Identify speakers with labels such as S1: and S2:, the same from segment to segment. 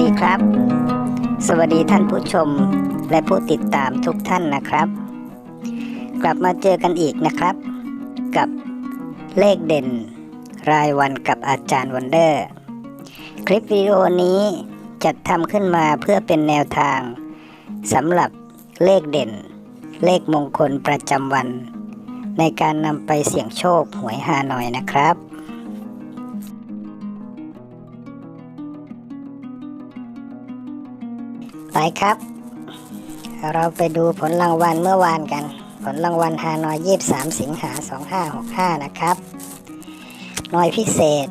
S1: ดีครับ สวัสดีท่านผู้ชมและผู้ติดตามทุกท่านนะครับ กลับมาเจอกันอีกนะครับ กับเลขเด่น รายวันกับอาจารย์วันเดอร์ คลิปวิดีโอนี้จัดทำขึ้นมาเพื่อเป็นแนวทางสำหรับเลขเด่น เลขมงคลประจำวัน ในการนำไปเสี่ยงโชคหวยฮานอยนะครับ ไปครับ เราไปดูผลรางวัลเมื่อวานกัน ผลรางวัลฮานอย23สิงหา 2565 นะครับน่วยพิเศษ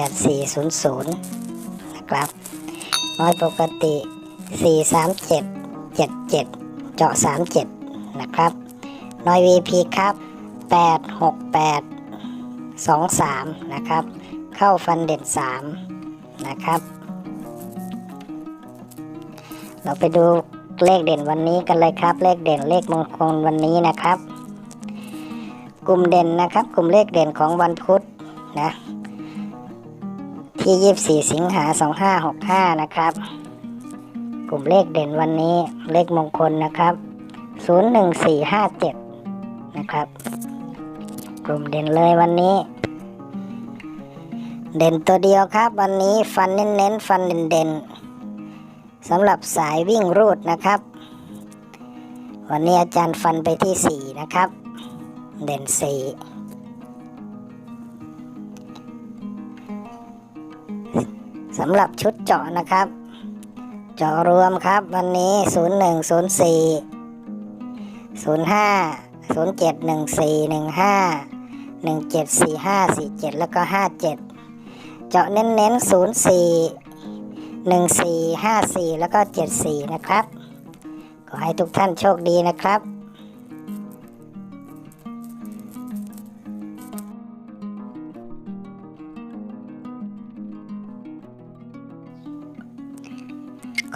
S1: 48400 นะครับน่วยปกติ 43777 เจาะ 37 นะครับน่วย VP ครับ 868 23 นะครับ เข้าฟันเด่น3นะครับ เราไปดูเลขเด่นวันนี้กันเลยครับ เลขเด่นเลขมงคลวันนี้นะครับ กลุ่มเด่นนะครับ กลุ่มเลขเด่นของวันพุธนะที่ 24 สิงหา 2565 นะครับ กลุ่มเลขเด่นวันนี้เลขมงคลนะครับ 01457 นะครับ กลุ่มเด่นเลยวันนี้ เด่นตัวเดียวครับ วันนี้ฟันเน้นๆฟันเด่นๆ สำหรับสายวิ่งรูดนะครับ วันนี้อาจารย์ฟันไปที่ 4 นะครับ เด่น 4สำหรับชุดเจาะนะครับ เจาะรวมครับวันนี้ 01 04 05 07 14 15 17 45 47 แล้วก็ 57 เจาะเน้นๆ 04 หนึ่งสี่ห้าสี่แล้วก็เจ็ดสี่นะครับ ขอให้ทุกท่านโชคดีนะครับ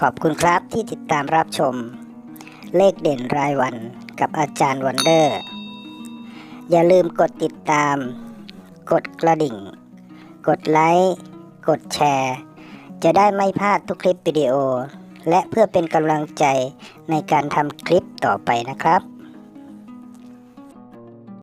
S1: ขอบคุณครับที่ติดตามรับชม เลขเด่นรายวันกับอาจารย์วันเดอร์ อย่าลืมกดติดตาม กดกระดิ่ง กดไลค์ กดแชร์ จะได้ไม่พลาดทุกคลิปวิดีโอ และเพื่อเป็นกำลังใจในการทำคลิปต่อไปนะครับ